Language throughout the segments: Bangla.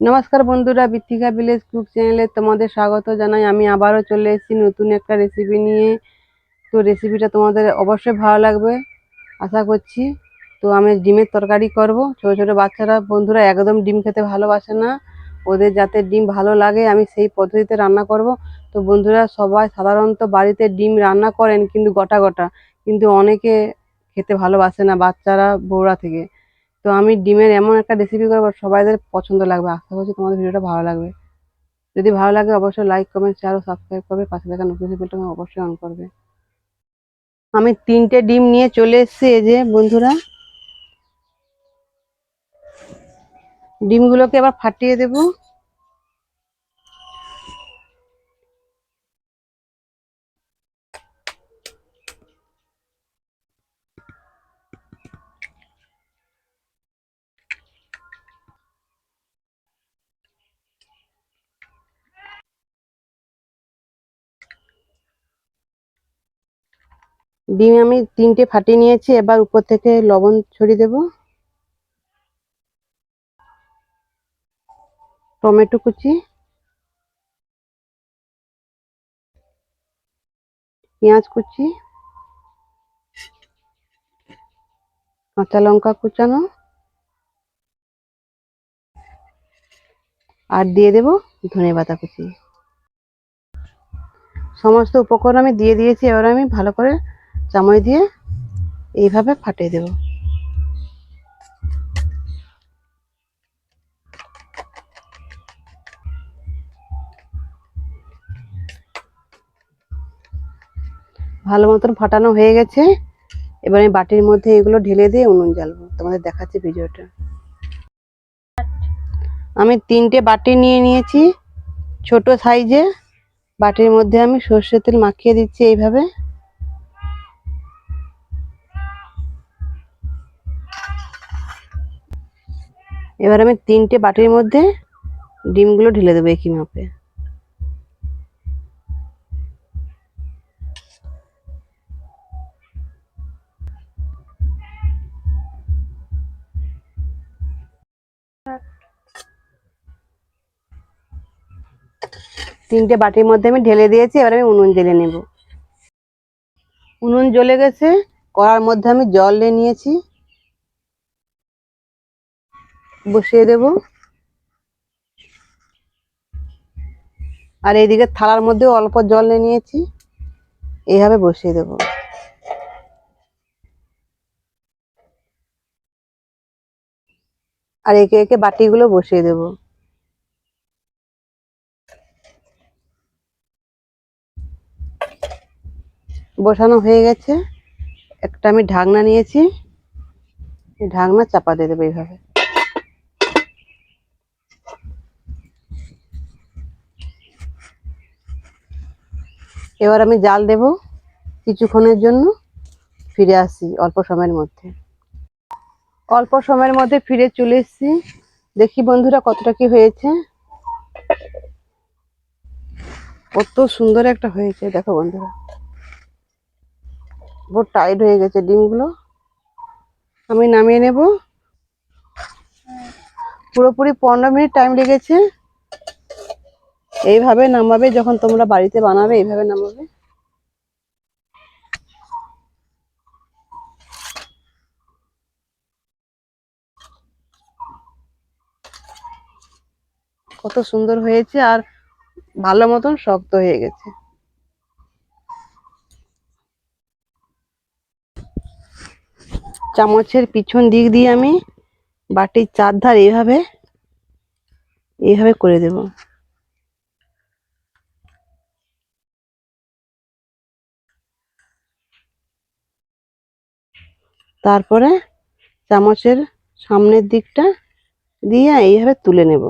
নমস্কার বন্ধুরা বৃত্তিকা ভিলেজ কুক চ্যানেলে তোমাদের স্বাগত জানাই। আমি আবারও চলে এসেছি নতুন একটা রেসিপি নিয়ে। তো রেসিপিটা তোমাদের অবশ্যই ভালো লাগবে, আশা করছি। তো আমি ডিমের তরকারি করব। ছোটো ছোটো বাচ্চারা, বন্ধুরা একদম ডিম খেতে ভালোবাসে না। ওদের যাতে ডিম ভালো লাগে, আমি সেই পদ্ধতিতে রান্না করব। তো বন্ধুরা, সবাই সাধারণত বাড়িতে ডিম রান্না করেন কিন্তু গোটা গোটা। কিন্তু অনেকে খেতে ভালোবাসে না বাচ্চারা, বউরা থেকে। তো আমি ডিমের এমন একটা রেসিপি করব সবাইদের পছন্দ লাগবে। আশা করছি তোমাদের ভিডিওটা ভালো লাগবে। যদি ভালো লাগে অবশ্যই লাইক কমেন্ট শেয়ার ও সাবস্ক্রাইব করবে। পাশে থাকা নোটিফিকেশনটা অবশ্যই অন করবে। আমি তিনটে ডিম নিয়ে চলে এসেছি এই যে, বন্ধুরা। ডিমগুলোকে এবার ফাটিয়ে দেব। ডিম আমি তিনটে ফাটিয়ে নিয়েছি, এবার উপর থেকে লবণ ছড়িয়ে দেব। টমেটো কুচি। পেঁয়াজ কুচি। কাঁচা লঙ্কা কুচানো। আর দিয়ে দেব ধনে পাতা কুচি। সমস্ত উপকরণ আমি দিয়ে দিয়েছি, এবার আমি ভালো করে চামচ দিয়ে এইভাবে ফাটিয়ে দেব। ভালো মতন ফাটানো হয়ে গেছে। এবার আমি বাটির মধ্যে এগুলো ঢেলে দিয়ে উনুন জ্বালবো। তোমাদের দেখাচ্ছি ভিডিওটা। আমি তিনটে বাটি নিয়ে নিয়েছি, ছোট সাইজে। বাটির মধ্যে আমি সর্ষের তেল মাখিয়ে দিচ্ছি এইভাবে। এবার আমি তিনটে বাটির মধ্যে ডিমগুলো ঢেলে দেবো একই মাপে। তিনটে বাটির মধ্যে আমি ঢেলে দিয়েছি, এবার আমি উনুন জ্বেলে নেব। উনুন জ্বলে গেছে, কড়ার মধ্যে আমি জল নিয়ে নিয়েছি। বসিয়ে দেব। আর এইদিকে থালার মধ্যে অল্প জল নিয়ে নিয়েছি। এইভাবে বসিয়ে দেব। আর একে একে বাটিগুলো বসিয়ে দেব। বসানো হয়ে গেছে। একটা আমি ঢাকনা নিয়েছি। ঢাকনা চাপা দিয়ে দেবো এইভাবে। এবার আমি জাল দেব কিছুক্ষণের জন্য। ফিরে আসি অল্প সময়ের মধ্যে। অল্প সময়ের মধ্যে ফিরে চলে এসেছি। দেখি বন্ধুরা কতটা কি হয়েছে। কত সুন্দর একটা হয়েছে। দেখো বন্ধুরা। বহুত টাইট হয়ে গেছে ডিমগুলো। আমি নামিয়ে নেব। পুরোপুরি পনেরো মিনিট টাইম লেগেছে। এইভাবে নামাবে যখন তোমরা বাড়িতে বানাবে, এইভাবে নামাবে। কত সুন্দর হয়েছে আর ভালো মতন শক্ত হয়ে গেছে। চামচের পিছন দিক দিয়ে আমি বাটির চারধার এইভাবে এইভাবে করে দেব। তারপরে চামচের সামনের দিকটা দিয়ে এইভাবে তুলে নেব।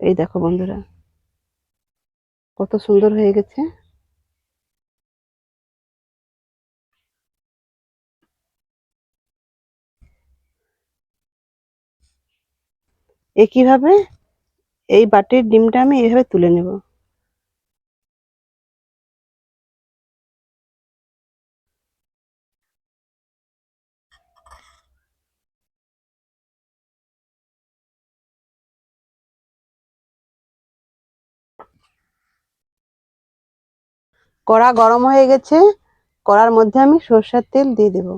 এই দেখো বন্ধুরা, কত সুন্দর হয়ে গেছে। একইভাবে এই বাটির ডিমটা আমি এইভাবে তুলে নেব। কড়া গরম হয়ে গেছে, কড়ার মধ্যে আমি সর্ষের তেল দিয়ে দেব।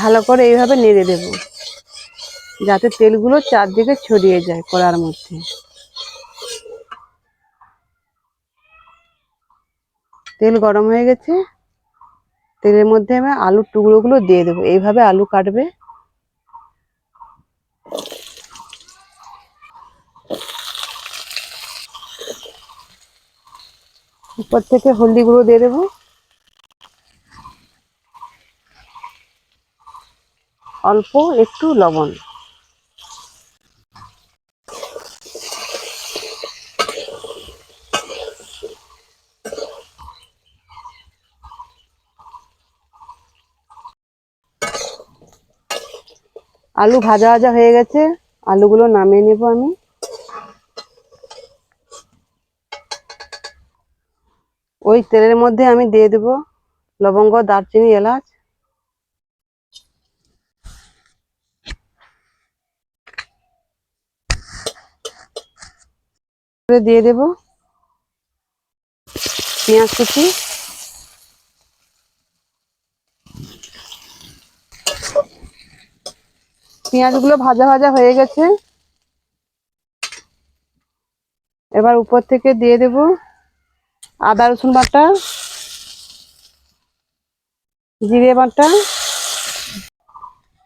ভালো করে এইভাবে নেড়ে দেব, যাতে তেলগুলো চারদিকে ছড়িয়ে যায় কড়ার মধ্যে। তেল গরম হয়ে গেছে, তেলের মধ্যে আমি আলুর টুকরোগুলো দিয়ে দেবো। এইভাবে আলু কাটবে। উপর থেকে হলদি গুঁড়ো দিয়ে দেবো। অল্প একটু লবণ। আলু ভাজা ভাজা হয়ে গেছে। আলুগুলো নামিয়ে নেব আমি। ওই তেলের মধ্যে আমি দিয়ে দেব লবঙ্গ, দারচিনি, এলাচ। দিয়ে দেব পেঁয়াজ কুচি। পেঁয়াজগুলো ভাজা ভাজা হয়ে গেছে। এবার উপর থেকে দিয়ে দেব আদা, রসুন বাটা, জিরে বাটা,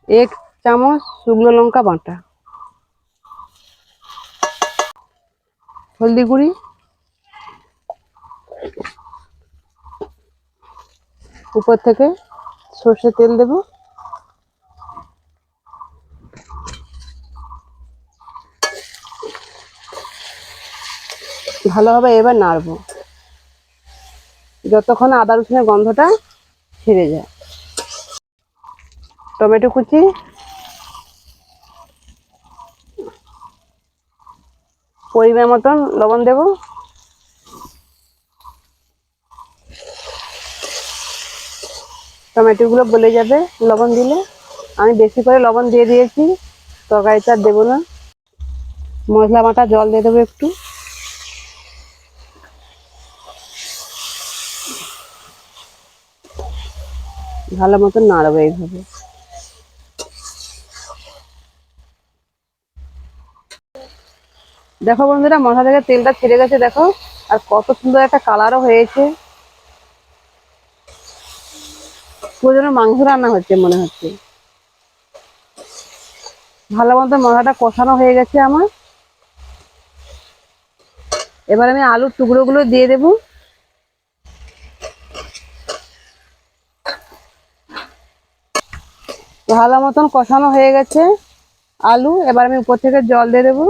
এক চামচ শুকনো লঙ্কা বাটা, হলদি গুঁড়ি, উপর থেকে সর্ষে তেল দেবো। ভালোভাবে এবার নাড়বো। যতক্ষণ আদা রসুনের গন্ধটা ছেড়ে যায়। টমেটো কুচি। পরিমাণ মতন লবণ দেব। টমেটোগুলো গলে যাবে লবণ দিলে। আমি বেশি করে লবণ দিয়ে দিয়েছি। তরকারিটা দেবো না। মশলা বাটা জল দিয়ে দেবো একটু। ভালো মতো নাড়বো এইভাবে। দেখো বন্ধুরা, মাথা থেকে তেলটা ছেড়ে গেছে, দেখো, আর কত সুন্দর একটা কালারও হয়েছে। পুরো মাংস রান্না হচ্ছে মনে হচ্ছে। ভালো মতো মাথাটা কষানো হয়ে গেছে আমার। এবার আমি আলুর টুকরোগুলো দিয়ে দেবো। ভালো মতন কষানো হয়ে গেছে। আলু, এবার আমি উপর থেকে জল দিয়ে দেবো।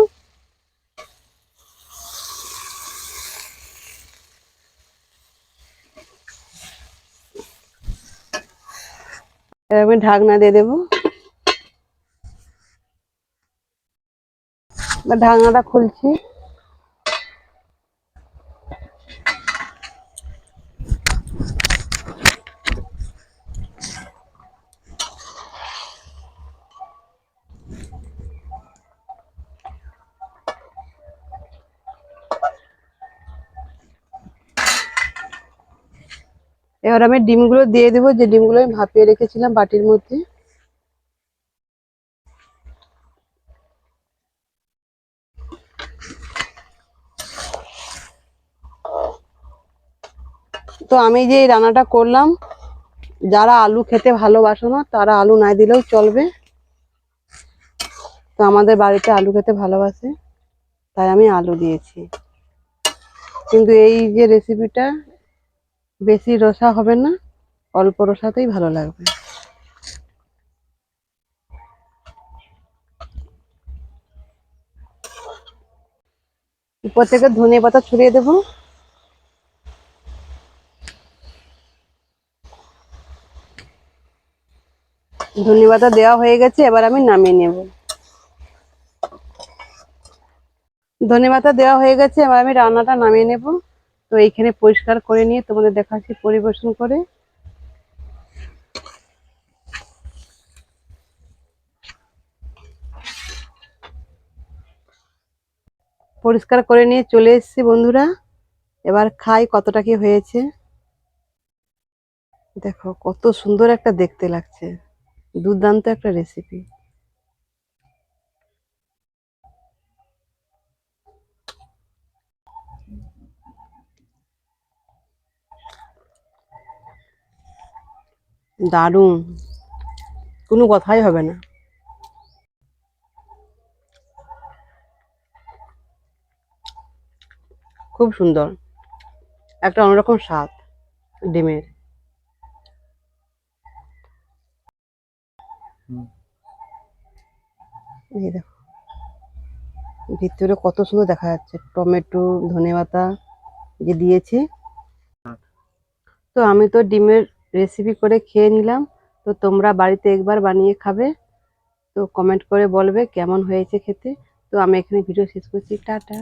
এবার ঢাকনা দিয়ে দেবো। ঢাকনাটা খুলছি। এবার আমি ডিমগুলো দিয়ে দেবো, যে ডিমগুলো আমি ভাপিয়ে রেখেছিলাম বাটির মধ্যে। তো আমি যে রান্নাটা করলাম, যারা আলু খেতে ভালোবাসো না, তারা আলু না দিলেও চলবে। তো আমাদের বাড়িতে আলু খেতে ভালোবাসে, তাই আমি আলু দিয়েছি। কিন্তু এই যে রেসিপিটা বেশি রসা হবে না, অল্প রসাতেই ভালো লাগবে। উপর থেকে ধনে পাতা ছড়িয়ে দেবো। ধনে পাতা দেওয়া হয়ে গেছে, এবার আমি নামিয়ে নেব। ধনে পাতা দেওয়া হয়ে গেছে, এবার আমি রান্নাটা নামিয়ে নেব। তো এইখানে পরিষ্কার করে নিয়ে তোমাদের দেখাচ্ছি, পরিবেশন করে। পরিষ্কার করে নিয়ে চলে এসেছি বন্ধুরা। এবার খাই কতটা কি হয়েছে। দেখো, কত সুন্দর একটা দেখতে লাগছে। দুর্দান্ত একটা রেসিপি দারুণ। কোনো কথাই হবে না। খুব সুন্দর। একটা অন্যরকম স্বাদ ডিমের। এই দেখো। ভিতরে কত সুন্দর দেখা যাচ্ছে। টমেটো, ধনেপাতা যে দিয়েছি। তো আমি তো ডিমের রেসিপি করে খেয়ে নিলাম। তো তোমরা বাড়িতে একবার বানিয়ে খাবে। তো কমেন্ট করে বলবে কেমন হয়েছে খেতে। তো আমি এখানে ভিডিও শেষ করছি। টাটা।